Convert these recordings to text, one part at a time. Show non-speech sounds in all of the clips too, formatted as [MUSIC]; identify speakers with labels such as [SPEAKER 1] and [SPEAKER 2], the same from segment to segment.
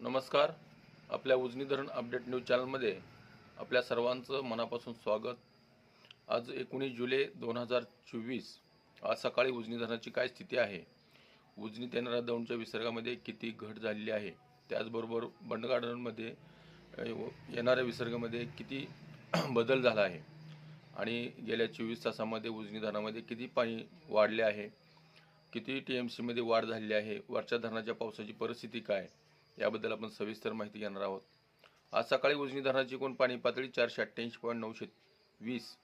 [SPEAKER 1] नमस्कार. आपल्या उजनी धरण अपडेट न्यूज चॅनलमध्ये आपल्या सर्वांचं मनापासून स्वागत. आज एकोणीस जुलै दोन हजार चोवीस. आज सकाळी उजनी धरणाची काय स्थिती आहे? उजनी येणाऱ्या दौंडच्या विसर्गामध्ये किती घट झालेली आहे? त्याचबरोबर बंड गार्डनमध्ये येणाऱ्या विसर्गामध्ये किती [CLEARS THROAT] बदल झाला आहे? आणि गेल्या चोवीस तासामध्ये उजनी धरणामध्ये किती पाणी वाढले आहे? किती टी एम सीमध्ये वाढ झालेली आहे? वरच्या धरणाच्या पावसाची परिस्थिती काय? याबद्दल आपण सविस्तर माहिती घेणार आहोत. आज सकाळी उजनी धरणाची एकूण पाणी पातळी चारशे अठ्ठ्याऐंशी पॉईंट नऊशे वीस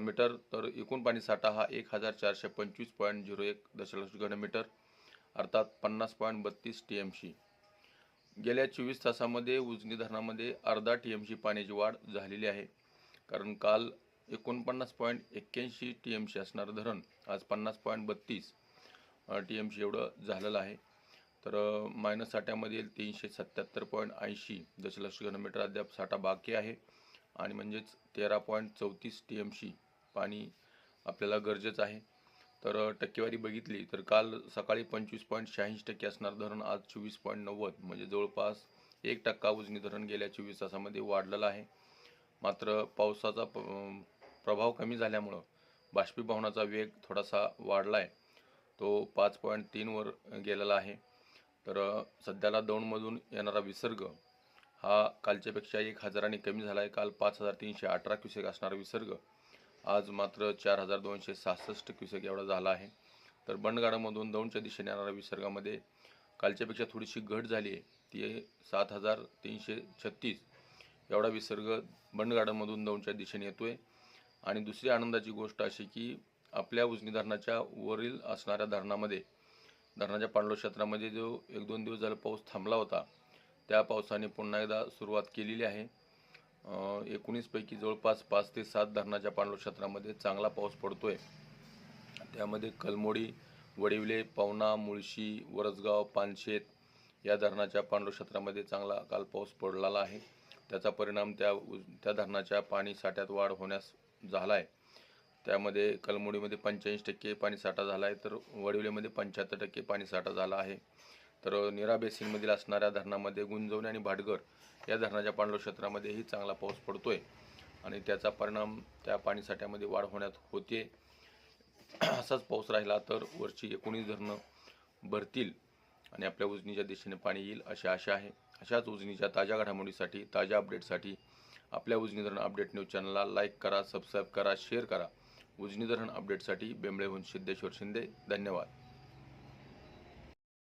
[SPEAKER 1] मीटर तर एकूण पाणी साठा हा एक हजार चारशे पंचवीस पॉईंट झिरो एक दशलक्ष घनमीटर अर्थात पन्नास पॉईंट बत्तीस टी एम सी गेल्या चोवीस तासामध्ये उजनी धरणामध्ये अर्धा टी एम सी पाण्याची वाढ झालेली आहे. कारण काल एकोणपन्नास पॉईंट एक्क्याऐंशी टी एम सी असणारं धरण आज पन्नास पॉईंट बत्तीस टी एम सी एवढं झालेलं आहे. तर मायनस साठ्यामधील तीनशे सत्याहत्तर पॉईंट ऐंशी दशलक्ष घनमीटर अद्याप साठा बाकी आहे. आणि म्हणजेच तेरा पॉईंट चौतीस टी एम सी पाणी आपल्याला गरजेचं आहे. तर टक्केवारी बघितली तर काल सकाळी पंचवीस पॉईंट शहाऐंशी टक्के असणार धरण आज चोवीस पॉईंट नव्वद म्हणजे जवळपास एक टक्का उजनी धरण गेल्या चोवीस तासामध्ये वाढलेलं आहे. मात्र पावसाचा प प्रभाव कमी झाल्यामुळं बाष्पीभवनाचा वेग थोडासा वाढला आहे तो पाच पॉईंट तीनवर गेलेला आहे. तर सध्याला दौंडमधून येणारा विसर्ग हा कालच्यापेक्षा एक हजाराने कमी झाला आहे काल पाच हजार तीनशे अठरा क्युसेक असणारा विसर्ग. आज मात्र चार हजार दोनशे सहासष्ट क्युसेक एवढा झाला आहे. तर बंडगाडामधून दौंडच्या दिशेने येणाऱ्या विसर्गामध्ये कालच्यापेक्षा थोडीशी घट झाली आहे. ती सात हजार तीनशे छत्तीस. एवढा विसर्ग बंडगाडामधून दौंडच्या दिशेने येतोय. आणि दुसरी आनंदाची गोष्ट अशी की आपल्या उजनी धरणाच्या वरील असणाऱ्या धरणामध्ये धरणाच्या पांडव क्षेत्रामध्ये जो एक दोन दिवस झाला पाऊस थांबला होता त्या पावसाने पुन्हा एकदा सुरुवात केलेली आहे. एकोणीसपैकी जवळपास पाच ते सात धरणाच्या पांडव क्षेत्रामध्ये चांगला पाऊस पडतो आहे त्यामध्ये कलमोडी वडिवले पवना मुळशी वरसगाव पानशेत या धरणाच्या पांडव क्षेत्रामध्ये चांगला काल पाऊस पडलेला आहे. त्याचा परिणाम त्या त्या धरणाच्या पाणी साठ्यात वाढ होण्यास झाला आहे त्यामध्ये कलमोडीमध्ये पंच्याऐंशी टक्के पाणी साठा झाला आहे तर वडिवलेमध्ये पंच्याहत्तर टक्के पाणी साठा झाला आहे. तर निरा बेसिनमधील असणाऱ्या धरणामध्ये गुंजवणे आणि भाटघर या धरणाच्या पांडव क्षेत्रामध्येही चांगला पाऊस पडतो आहे आणि त्याचा परिणाम त्या पाणीसाठ्यामध्ये वाढ होण्यात होते असाच पाऊस राहिला तर वरची एकोणीस धरणं भरतील आणि आपल्या उजनीच्या दिशेने पाणी येईल अशी आशा आहे. अशाच उजनीच्या ताज्या घडामोडीसाठी ताज्या अपडेटसाठी आपल्या उजनी धरण अपडेट न्यूज चॅनलला लाईक करा सबस्क्राईब करा शेअर करा. उजनी धरण अपडेटसाठी बेंबळेहून सिद्धेश्वर शिंदे. धन्यवाद.